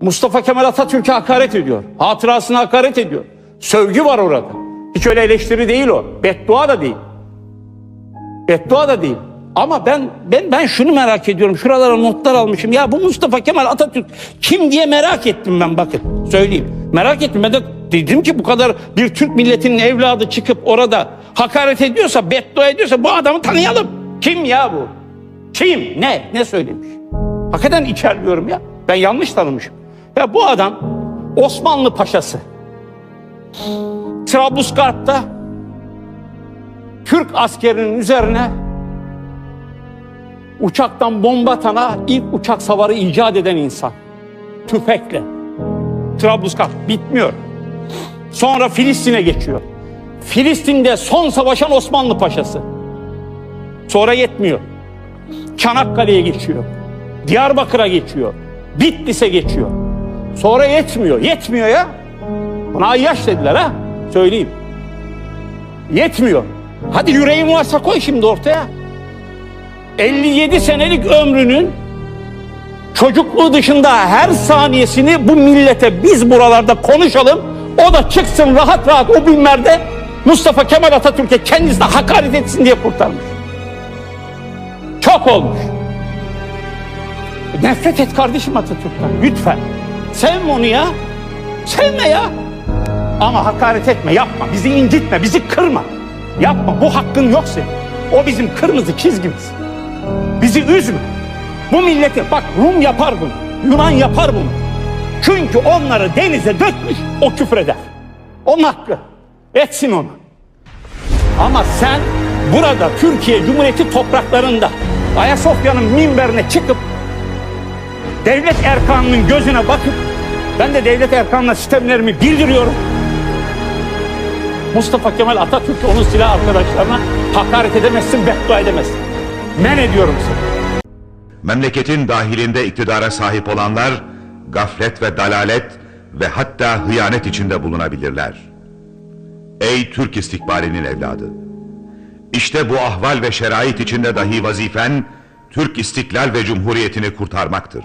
Mustafa Kemal Atatürk'e hakaret ediyor. Hatırasına hakaret ediyor. Sövgü var orada. Hiç öyle eleştiri değil o. Beddua da değil. Beddua da değil. Ama ben ben ben şunu merak ediyorum. Şuralara notlar almışım. Ya bu Mustafa Kemal Atatürk kim diye merak ettim ben bakın. Söyleyeyim. Merak ettim. Ben de dedim ki bu kadar bir Türk milletinin evladı çıkıp orada hakaret ediyorsa, beddua ediyorsa bu adamı tanıyalım. Kim ya bu? Kim? Ne? Ne söylemiş? Hakikaten içerliyorum ya. Ben yanlış tanımışım. Ya bu adam Osmanlı Paşası. Trablusgarp'ta Türk askerinin üzerine uçaktan bomba atana ilk uçak savarı icat eden insan. Tüfekle. Trablusgarp bitmiyor. Sonra Filistin'e geçiyor. Filistin'de son savaşan Osmanlı Paşası. Sonra yetmiyor. Çanakkale'ye geçiyor. Diyarbakır'a geçiyor. Bitlis'e geçiyor. Sonra yetmiyor. Yetmiyor ya. Buna ayyaş dediler ha. Söyleyeyim. Yetmiyor. Hadi yüreğin varsa koy şimdi ortaya. 57 senelik ömrünün çocukluğu dışında her saniyesini bu millete biz buralarda konuşalım. O da çıksın rahat rahat o günlerde Mustafa Kemal Atatürk'e kendisine hakaret etsin diye kurtarmış. Çok olmuş. Nefret et kardeşim Atatürk'ten lütfen. Sevme onu ya. Sevme ya. Ama hakaret etme, yapma. Bizi incitme, bizi kırma. Yapma, bu hakkın yok senin. O bizim kırmızı çizgimiz. Bizi üzme. Bu milleti, bak Rum yapar bunu, Yunan yapar bunu. Çünkü onları denize dökmüş, o küfreder. Onun hakkı. Etsin onu. Ama sen burada Türkiye Cumhuriyeti topraklarında Ayasofya'nın minberine çıkıp devlet erkanının gözüne bakıp ben de devlet erkanına sistemlerimi bildiriyorum. Mustafa Kemal Atatürk onun silah arkadaşlarına hakaret edemezsin, beddua edemezsin. Men ediyorum seni. Memleketin dahilinde iktidara sahip olanlar gaflet ve dalalet ve hatta hıyanet içinde bulunabilirler. Ey Türk istikbalinin evladı! İşte bu ahval ve şerait içinde dahi vazifen Türk istiklal ve cumhuriyetini kurtarmaktır.